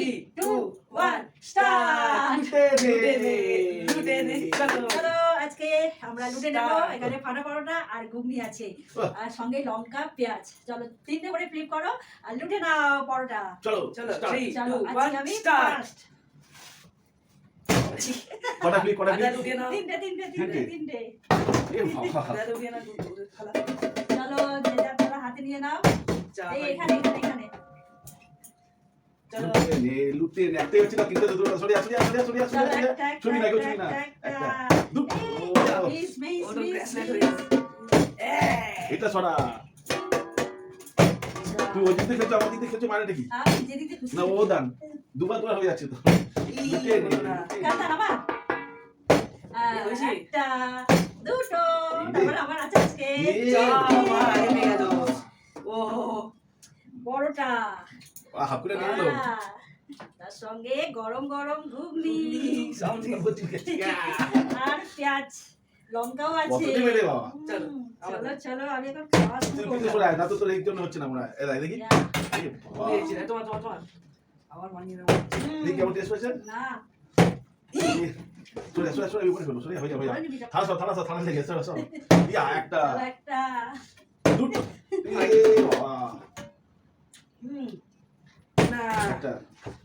three, two, one, start! লুটে নে, লুটে নে, চলো। চলো আজকে আমরা লুটে নেব। এখানে ফাটা পরোটা আর ঘুগনি আছে। আর সঙ্গে লঙ্কা পেঁয়াজ। চলো তিনটে করে ফ্লিপ করো আর লুটে নাও পরোটা। চলো চলো থ্রি চলো আজকে ওয়ান আমি স্টার্ট ফার্স্ট কটা কটা তিনটে তিনটে তিনটে তিনটে? এ বাবা। দু- দু- চলো হাতে নিয়ে নাও। এখানে লুটে নে একটাই হচ্ছে না তিনটে দুটো সরি চলো আসুন একটা একটা ছবি না ছবি না এটা সরা তুই ওই দিকে খেলছো আমার দিকে খেলছো মানে কি আমি যেদিকে খুশি না ও দান দুবার দুবার হয়ে যাচ্ছে তো লুটে আমার একটা দুটো তারপর আছে আজকে ও, বড়টা। আহ, করে তার সঙ্গে গরম গরম ঘুগনি সাউন্ড আর পেঁয়াজ লঙ্কাও আছে মেরে বাবা চলো, চলো চলো আমি এখন খাওয়া শুরু করব না তো তোর এই জন্য হচ্ছে না মনে হয় এ দেখ দেখি যা, এ বাবা। তোমার তোমার তোমার আবার মানিয়ে নাও দেখি কেমন টেস্ট হয়েছে না সরে সরে সরে উপরে ফেলো সরে হয়ে যাবে থালা সব থালা সব থালা লেগে সরে সব ইয়া একটা একটা দুটো বাবা হুম, একটা।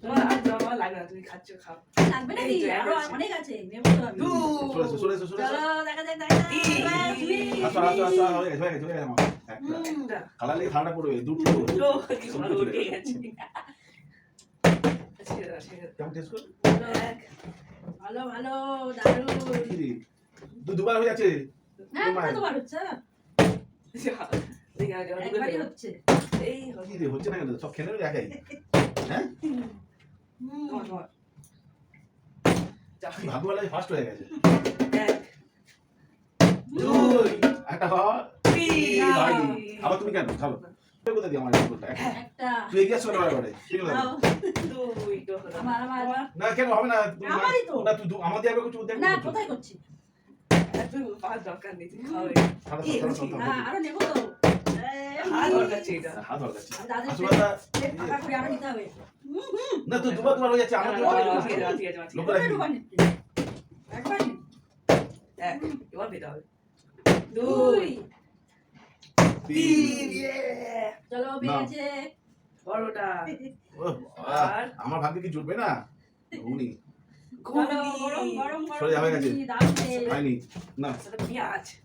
তোমার আর তোমার লাগবে না তুমি খাচ্ছ খাও। লাগবে এই নাকি আরও অনেক আছে নেব তো আমি। দু এসো, সরে এসো, সরে এসো। চলো দেখা যাক দেখা যাক। তিন। আসো আসো আসো গেছে গেছে গেছে আমার। একটা। হুম, একটা খালা লেগে ঠান্ডা পড়বে দুটো দুটো কি ভালো উঠে গেছে। কেমন টেস্ট কর ভালো দারুণ। দুবার হয়ে যাচ্ছে। হ্যাঁ হচ্ছে। দেখি আগে। হচ্ছে। এই হচ্ছে। না সব খেলে একাই। হ্যাঁ হুম, তোমার, তোমার। যা, ভাগ্যবেলায় ফার্স্ট হয়ে গেছে। দুই একটা হওয়া আবার তুমি কেন? ছাড়ো তুই দিয়ে আমার একটা। তুই এগিয়ে না বারে ঠিক আছে দাও। দুই, তো হলো। আমার আমার আমার না কেন হবে না? তুমি- আমারই তো। না তুই আমার দিয়ে একবার করছ ওর দিয়ে না কোথায় করছি? আর তুই দরকার নেই, ছাড়ো। আরও নেব তো। না দুবার হয়ে যাচ্ছে আমার নি। এক, এবার পেতে হবে। দুই। তিন, চলো না। বড়টা। আমার ভাগ্যে কি জুটবে না? ঘুগনি। সরে যাবে গেছে। হয়নি না। পেঁয়াজ।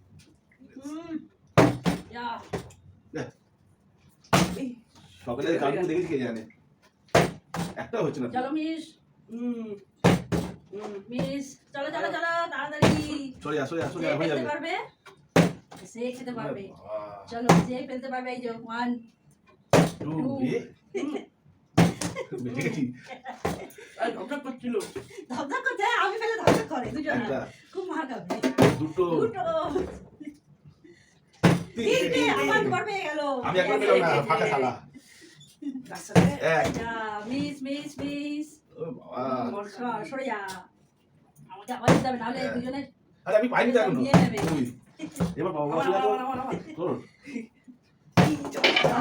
হুম, যা। এই, সকালে কার্টুন দেখেছি কে জানে? একটা হচ্ছে না চলো মিস হুম, হুম। মিস চলো চলো চলো তাড়াতাড়ি। সরে যা সরে যা সরে যে যা হয়ে যাবে। পারবে সে খেতে পারবে। চলো যে ফেলতে পারবে এই যে ওয়ান টু, এ, বেঁচে গেছি। আর ঢকঢক করছিল। ধপধপ করছে আমি ফেলে ধপধপ করে দুজন। খুব মার খাবে দুটো। দুটো তিনটে তিনটে আমার দুবার পেয়ে গেল আমি একবার পেলাম না ফাঁকা থালা। তার সাথে এক। যা মিস মিস মিস। ও বাবা। বড়টা। সর, সরে যা। আমাকে আবার দিতে হবে নাহলে। আরে আমি পাইনি তো এখনও নিয়ে নেবে। তুই। এবার বাবা।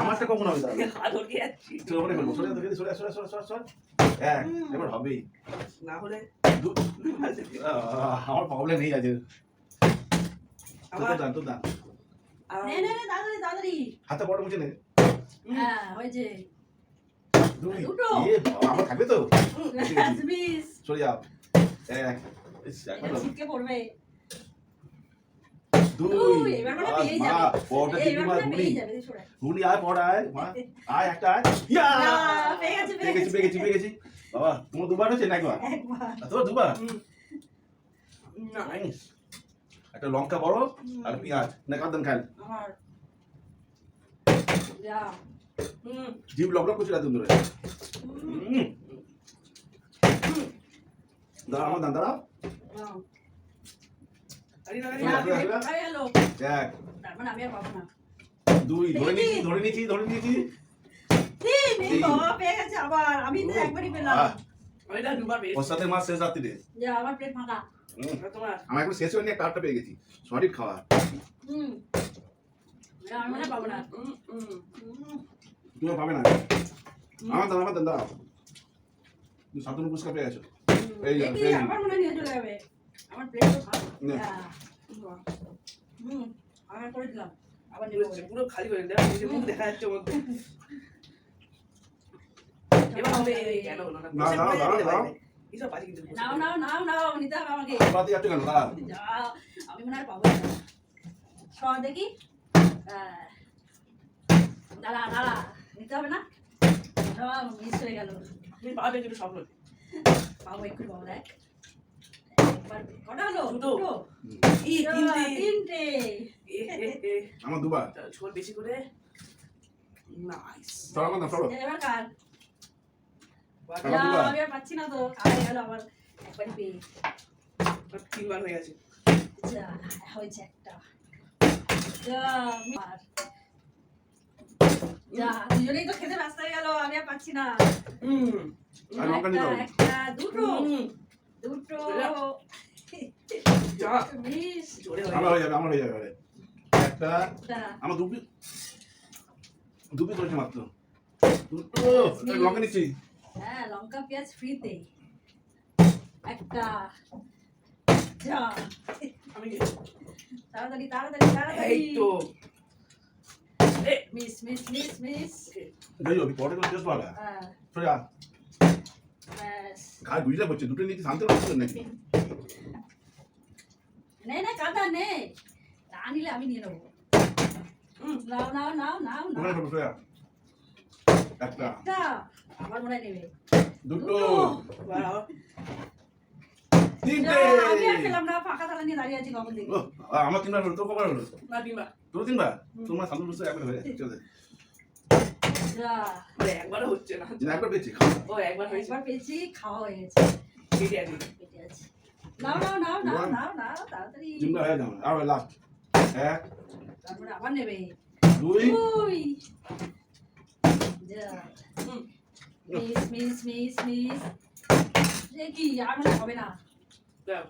আমারটা কখন হবে তাহলে? হাত উঠে যাচ্ছি। তুই ওপরে ফেলব সরে যা, সরে সরে সরে সরে সরে। যা। এবার হবেই না হলে আমার প্রবলেম নেই আছে তোর দান তোর দান। নে হাতে বড় মুছে নে। হ্যাঁ হয়েছে দুটো। এ বাবা, আমার তো। যাও। এক ছিটকে পড়বে। দুই এবার মনে হয় আহ, পেয়েই মা, যাবে। বড়টা এই, তিন এবার মাস গুনি পেয়েই যাবে, দেখো সরে। গুনি আয় বড় আয় মা। আয় একটা আয়। ইয়া! পেয়ে গেছে, পেয়ে পেয়ে গেছি পেয়ে গেছি পেয়ে গেছি। বাবা তোমার দুবার হচ্ছে না একবার। দুবার? হুম। একটা লঙ্কা বড় আর পেঁয়াজ। না কাঁদান খান। জিভ লক লক করছিল এতদিন ধরে। দাঁড়া আমার দাঁড়া তার মানে। দুই ধরে নিয়েছি ধরে নিয়েছি ধরে নিয়েছি। আমি তো একবারই পেলাম। দুবার। ওর সাথে মাছ শেষ রাত্রিতে। যা, আমার প্লেট ফাঁকা। হুম। তোমার আমার একবার শেষ হয়নি একটা আটটা পেয়ে গেছি। সঠিক খাওয়া। হুম। আমি পাবো না। হুম, হুম। হুম, তুমিও পাবে না। আমার দান আমার দাঁড়াও তুমি শান্তনু পুরস্কার পেয়ে গেছো। এই যে, এই আমার মনে হয় নিয়ে চলে যাবে। আমার প্লেট তো নে। হ্যাঁ। হুম। আমার করে দিলাম। আবার পুরো- খালি করে দেয় এই যে মুখ দেখা যাচ্ছে মধ্যে। আমি মনে হয় পাবো দেখি। দাঁড়া দাঁড়া নিতে হবে না? মিস হয়ে গেল। তুমি পাবে কিন্তু স্বপ্ন। পাবো একটু পাবো দেখ। আমার দুবার। তাহলে বেশি করে। না এবার কার। আমি আর পাচ্ছি না তো। খাওয়া গেল আমার একবারই পেয়ে। তিনবার হয়ে গেছে। যা হয়েছে একটা। যা যা দুজনেই তো খেতে ব্যস্ত হয়ে গেল আমি আর পাচ্ছি না। হুম একটা নিয়ে দাও। একটা দুটো। দুটো। যা। বিশ। জোরে আমার হয়ে হয়ে যাবে আমার হয়ে যাবে একটা একটা। আমার দুপি দুপি করেছে মাত্র। দুটো। লঙ্কা নিচ্ছি। হ্যাঁ লঙ্কা পেঁয়াজ ফ্রিতে একটা যা। তাড়াতাড়ি তাড়াতাড়ি তাড়াতাড়ি। এই তো। মিস মিস মিস মিস হ্যাঁ। দুটো নিচ্ছি শান্তি নাকি? নে নে কাদা নে। না নিলে আমি নিয়ে নেব। নাও নাও নাও নাও নাও। একটা। একটা। আমার মনে হয় নেবে। দুটো। তিনটে। আমি আর খেলাম না ফাঁকা থালা নিয়ে দাঁড়িয়ে আছি কখন দেখি আমার তিনবার হলো তোর কবার হলো? না তিনবার। তোর তিনবার? তোমার পুরস্কার একবার হয়ে চলে। যা হচ্ছে না। না একবার পেয়েছি ও একবার একবার পেয়েছি খাওয়া হয়ে গেছে। কেটে আছে। পেটে আছে। নাও নাও নাও নাও নাও নাও তাড়াতাড়ি। তিনবার হয়ে যাবে। আর লাস্ট এক। তারপরে আবার নেবে। দুই। দুই। যা। হুম। মিস মিস মিস মিস এ কি আর হবে না? দাও।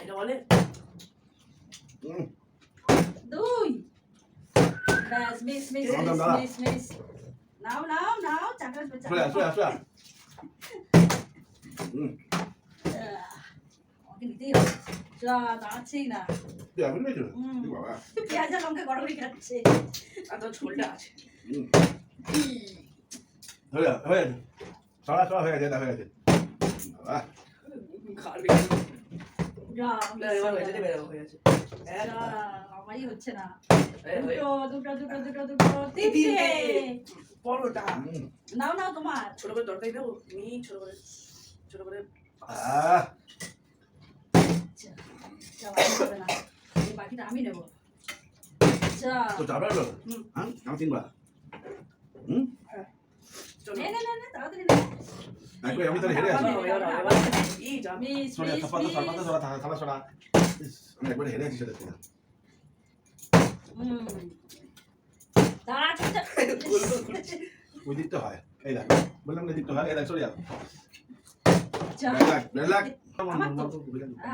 এটা বলে? দুই। ব্যাস মিস মিস মিস। মিস মিস নাও নাও নাও চাকর সরে যা, সরে যা, সরে হুম, আমাকে নিতেই হবে যা দাঁড়াচ্ছেই না? হুম। এ বাবা, পেঁয়াজ আর লঙ্কা গড়গড়ি খাচ্ছে। আর তোর ঝোলটা আছে। হয়ে হয়ে গেছে। সরা, সরা, হয়ে গেছে, এটা হয়ে গেছে। যা, আমারই হচ্ছে না। দুটো দুটো দুটো দুটো দুটো তিনটে। পরোটা। নাও নাও তোমার। ছোট করে তরকারি দেবো নি ছোট করে ছোট করে যা, না। বাকিটা আমি নেব। যা তো? হুম। হ্যাঁ, তিনবার। হুম, আমি তাহলে হেরে সরে সরা, থালা, সরা। আমি একবার হেরে সেটা। ওই দিকটা হয় এই বললাম না দিকটা হয় সরে।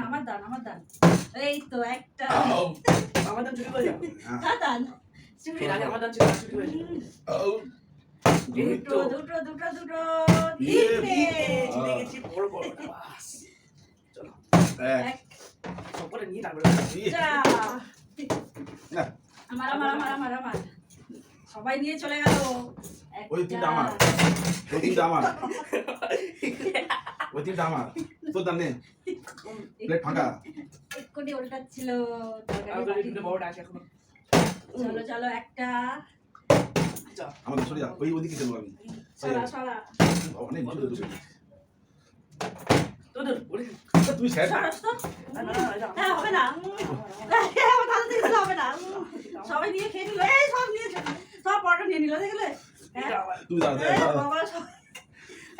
আমার দান আমার দান এই তো একটা আমার দাম চুরি করে হ্যাঁ, দান চুরি আমার দাম চুরি করে দুটো দুটো দুটো দুটো জিতে গেছি। বড় বড় বাস। চলো। এক, এক। নিয়ে তারপরে না, আমার আমার আমার আমার আমার। সবাই নিয়ে চলে গেল। ওই তিনটা আমার। ওই তিনটা আমার। ওই তিনটা আমার। তোর দাম নেই প্লেট ফাঁকা। এক্ষুনি উল্টাচ্ছিল। চলো চলো একটা। আমাদের সরে যা ওই ওদিকে চলবো আমি। অনেক স্যার? হ্যাঁ হবে না। হ্যাঁ, হবে না। সবাই নিয়ে খেয়ে নিল। এই সব নিয়ে সব পরোটা নিয়ে নিল দেখলে? হ্যাঁ। দাঁড়া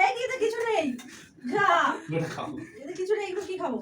এই কিছু নেই। যা। তুমি এটা খাও। এতে কিছু নেই এগুলো কি খাব?